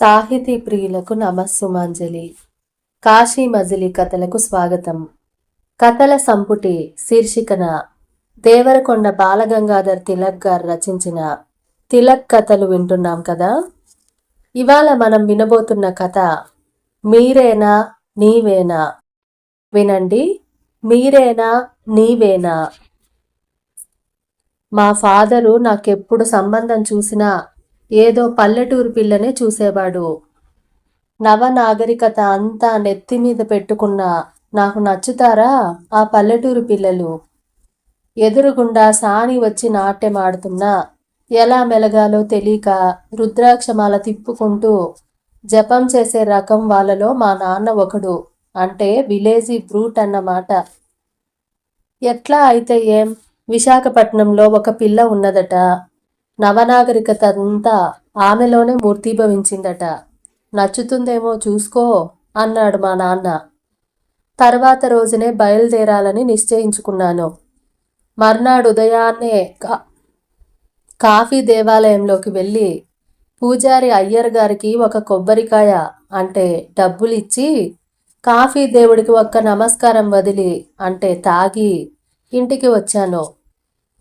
సాహితీ ప్రియులకు నమస్సుమాంజలి. కాశీ మజిలీ కథలకు స్వాగతం. కథల సంపుటి శీర్షికన దేవరకొండ బాలగంగాధర్ తిలక్ గారు రచించిన తిలక్ కథలు వింటున్నాం కదా? ఇవాళ మనం వినబోతున్న కథ మీరేనా నీవేనా? వినండి. మీరేనా నీవేనా? మా ఫాదరు నాకెప్పుడు సంబంధం చూసినా ఏదో పల్లెటూరు పిల్లనే చూసేవాడు. నవనాగరికత అంతా నెత్తి మీద పెట్టుకున్న నాకు నచ్చుతారా ఆ పల్లెటూరు పిల్లలు? ఎదురుగుండా సాని వచ్చి నాట్యమాడుతున్నా ఎలా మెలగాలో తెలియక రుద్రాక్షమాల తిప్పుకుంటూ జపం చేసే రకం వాళ్ళలో మా నాన్న ఒకడు అంటే విలేజీ బ్రూట్ అన్నమాట ఎట్లా అయితే ఏం? విశాఖపట్నంలో ఒక పిల్ల ఉన్నదట. నవనాగరికత అంతా ఆమెలోనే మూర్తీభవించిందట. నచ్చుతుందేమో చూసుకో అన్నాడు మా నాన్న. తర్వాత రోజునే బయలుదేరాలని నిశ్చయించుకున్నాను. మర్నాడు ఉదయాన్నే కా- కాఫీ దేవాలయంలోకి వెళ్ళి పూజారి అయ్యర్ గారికి ఒక కొబ్బరికాయ అంటే డబ్బులిచ్చి కాఫీ దేవుడికి ఒక్క నమస్కారం వదిలి అంటే తాగి ఇంటికి వచ్చాను.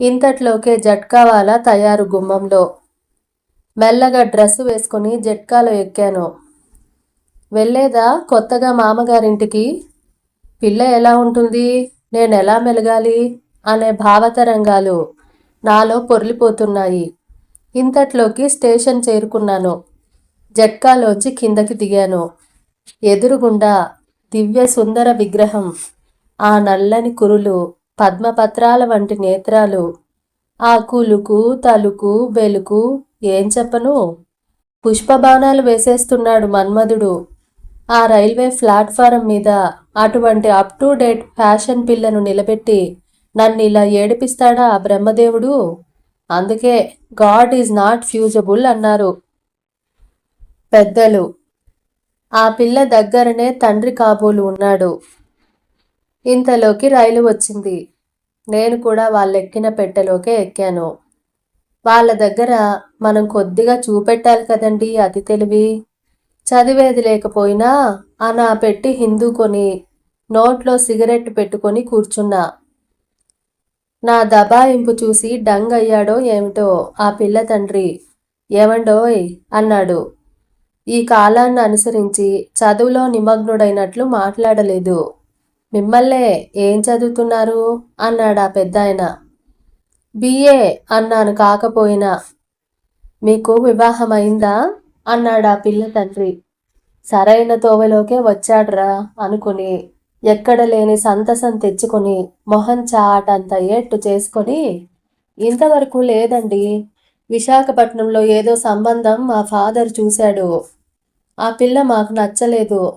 ఇంతట్లోకే జట్కావాల తయారు గుమ్మంలో. మెల్లగా డ్రెస్ వేసుకుని జట్కాలో ఎక్కాను. వెళ్ళేదా కొత్తగా మామగారింటికి? పిల్ల ఎలా ఉంటుంది? నేను ఎలా మెలగాలి? అనే భావతరంగాలు నాలో పొర్లిపోతున్నాయి. ఇంతట్లోకి స్టేషన్ చేరుకున్నాను. జట్కాలోంచి కిందకి దిగాను. ఎదురుగుండా దివ్య సుందర విగ్రహం ఆ నల్లని కురులు పద్మపత్రాల వంటి నేత్రాలు. ఆ కులుకు తలుకు బెలుకు ఏం చెప్పను? పుష్పబాణాలు వేసేస్తున్నాడు మన్మధుడు. ఆ రైల్వే ప్లాట్ఫారం మీద అటువంటి అప్ టు డేట్ ఫ్యాషన్ పిల్లను నిలబెట్టి నన్ను ఇలా ఏడిపిస్తాడా ఆ బ్రహ్మదేవుడు? అందుకే గాడ్ ఈజ్ నాట్ ఫ్యూజబుల్ అన్నారు. పెద్దలు. ఆ పిల్ల దగ్గరనే తండ్రి కాబోలు ఉన్నాడు. ఇంతలోకి రైలు వచ్చింది. నేను కూడా వాళ్ళెక్కిన పెట్టెలోకే ఎక్కాను. వాళ్ళ దగ్గర మనం కొద్దిగా చూపెట్టాలి కదండి అతి తెలివి. చదివేది లేకపోయినా ఆ నా పెట్టి హిందూ కొని నోట్లో సిగరెట్ పెట్టుకొని కూర్చున్నా. నా దబాయింపు చూసి డంగ్ అయ్యాడో ఏమిటో ఆ పిల్ల తండ్రి ఏమండోయ్ అన్నాడు. ఈ కాలాన్ని అనుసరించి చదువులో నిమగ్నుడైనట్లు మాట్లాడలేదు. మిమ్మల్నే ఏం చదువుతున్నారు? అన్నాడా పెద్దాయన. బిఏ అన్నాను కాకపోయినా. మీకు వివాహం అయిందా అన్నాడు ఆ పిల్ల తండ్రి. సరైన తోవలోకే వచ్చాడ్రా అనుకుని ఎక్కడ లేని సంతసం తెచ్చుకొని మొహం చాటంత ఏట్టు చేసుకొని ఇంతవరకు లేదండి. విశాఖపట్నంలో ఏదో సంబంధం మా ఫాదర్ చూశాడు. ఆ పిల్ల మాకు నచ్చలేదు.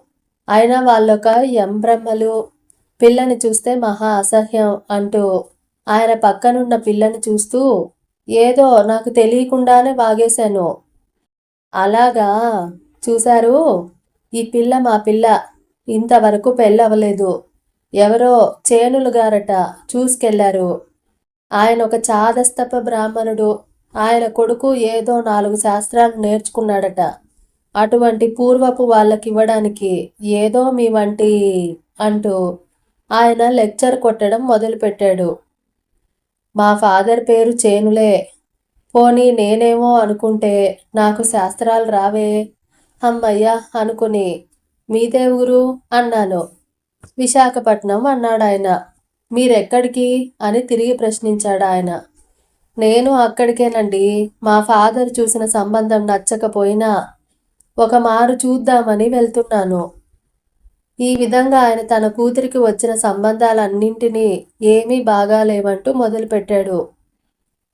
అయినా వాళ్ళొక ఎంబ్రమ్మలు పిల్లని చూస్తే మహా అసహ్యం అంటూ ఆయన పక్కనున్న పిల్లని చూస్తూ ఏదో నాకు తెలియకుండానే వాగేశాను. అలాగా? చూశారు? ఈ పిల్ల మా పిల్ల. ఇంతవరకు పెళ్ళవలేదు ఎవరో చేనులు గారట చూసుకెళ్ళారు. ఆయన ఒక చాదస్తప బ్రాహ్మణుడు. ఆయన కొడుకు ఏదో నాలుగు శాస్త్రాలు నేర్చుకున్నాడట. అటువంటి పూర్వపు వాళ్ళకి ఇవ్వడానికి ఏదో మీ వంటి అంటూ ఆయన లెక్చర్ కొట్టడం మొదలుపెట్టాడు. మా ఫాదర్ పేరు చేనులే. పోనీ నేనేమో అనుకుంటే నాకు శాస్త్రాలు రావే? అమ్మయ్యా అనుకుని మీదే ఊరు? అన్నాను. విశాఖపట్నం అన్నాడు ఆయన మీరెక్కడికి? అని తిరిగి ప్రశ్నించాడు ఆయన నేను అక్కడికేనండి. మా ఫాదర్ చూసిన సంబంధం నచ్చకపోయినా ఒక మారు చూద్దామని వెళ్తున్నాను. ఈ విధంగా ఆయన తన కూతురికి వచ్చిన సంబంధాలన్నింటినీ ఏమీ బాగాలేవంటూ మొదలుపెట్టాడు.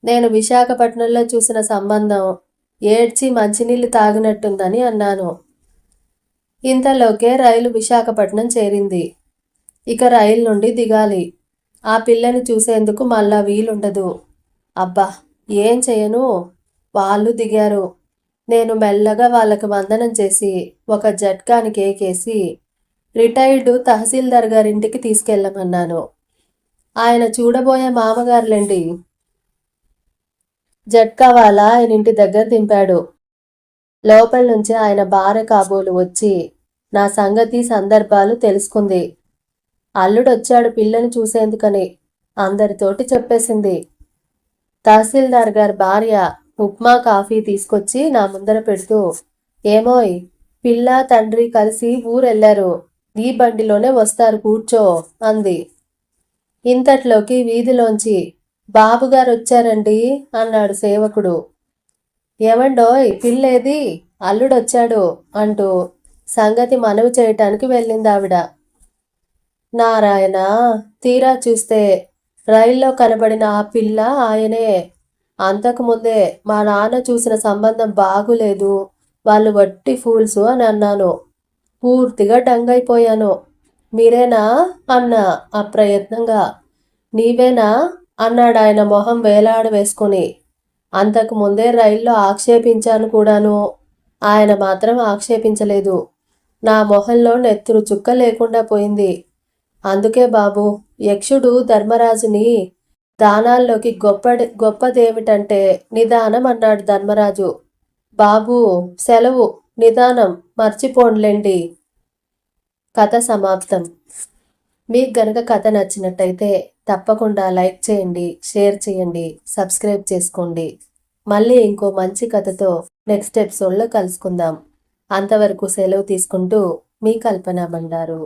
నేను విశాఖపట్నంలో చూసిన సంబంధం ఏడ్చి మంచినీళ్ళు తాగినట్టుందని అన్నాను. ఇంతలోకే రైలు విశాఖపట్నం చేరింది. ఇక రైలు నుండి దిగాలి. ఆ పిల్లని చూసేందుకు మళ్ళా వీలుండదు. అబ్బా ఏం చేయను? వాళ్ళు దిగారు. నేను మెల్లగా వాళ్ళకి వందనం చేసి ఒక జట్కానికి ఏకేసి రిటైర్డ్ తహసీల్దార్ గారింటికి తీసుకెళ్ళమన్నాను. ఆయన చూడబోయే మామగారులేండి జట్కా ఆయన ఇంటి దగ్గర దింపాడు. లోపల నుంచి ఆయన భార్య కాబోలు వచ్చి నా సంగతి సందర్భాలు తెలుసుకుంది. అల్లుడొచ్చాడు పిల్లని చూసేందుకని అందరితోటి చెప్పేసింది. తహసీల్దార్ గారి భార్య ఉప్మా కాఫీ తీసుకొచ్చి నా ముందర పెడుతూ ఏమోయ్ పిల్ల తండ్రి కలిసి ఊరెళ్ళారు. ఈ బండిలోనే వస్తారు కూర్చో అంది. ఇంతట్లోకి వీధిలోంచి బాబుగారు వచ్చారండి అన్నాడు సేవకుడు. ఏమండోయ్ పిల్లేది అల్లుడొచ్చాడు అంటూ సంగతి మనవి చేయటానికి వెళ్ళింది ఆవిడ నారాయణ తీరా చూస్తే రైల్లో కనబడిన ఆ పిల్ల ఆయనే. అంతకుముందే మా నాన్న చూసిన సంబంధం బాగులేదు వాళ్ళు వట్టి ఫూల్స్ అని అన్నాను. పూర్తిగా డంగైపోయాను. మీరేనా? అన్నా అప్రయత్నంగా. నీవేనా? అన్నాడు ఆయన మొహం వేలాడ వేసుకుని అంతకు ముందే రైల్లో ఆక్షేపించాను కూడాను. ఆయన మాత్రం ఆక్షేపించలేదు. నా మొహంలో నెత్తురు చుక్క లేకుండా పోయింది. అందుకే బాబు యక్షుడు ధర్మరాజుని దానాల్లోకి గొప్ప గొప్పదేమిటంటే నిదానం అన్నాడు ధర్మరాజు. బాబు సెలవు. నిదానం మర్చిపోన్లేండి. కథ సమాప్తం. మీకు గనక కథ నచ్చినట్టయితే తప్పకుండా లైక్ చేయండి షేర్ చేయండి సబ్స్క్రైబ్ చేసుకోండి. మళ్ళీ ఇంకో మంచి కథతో నెక్స్ట్ ఎపిసోడ్లో కలుసుకుందాం. అంతవరకు సెలవు తీసుకుంటూ మీ కల్పన బండారు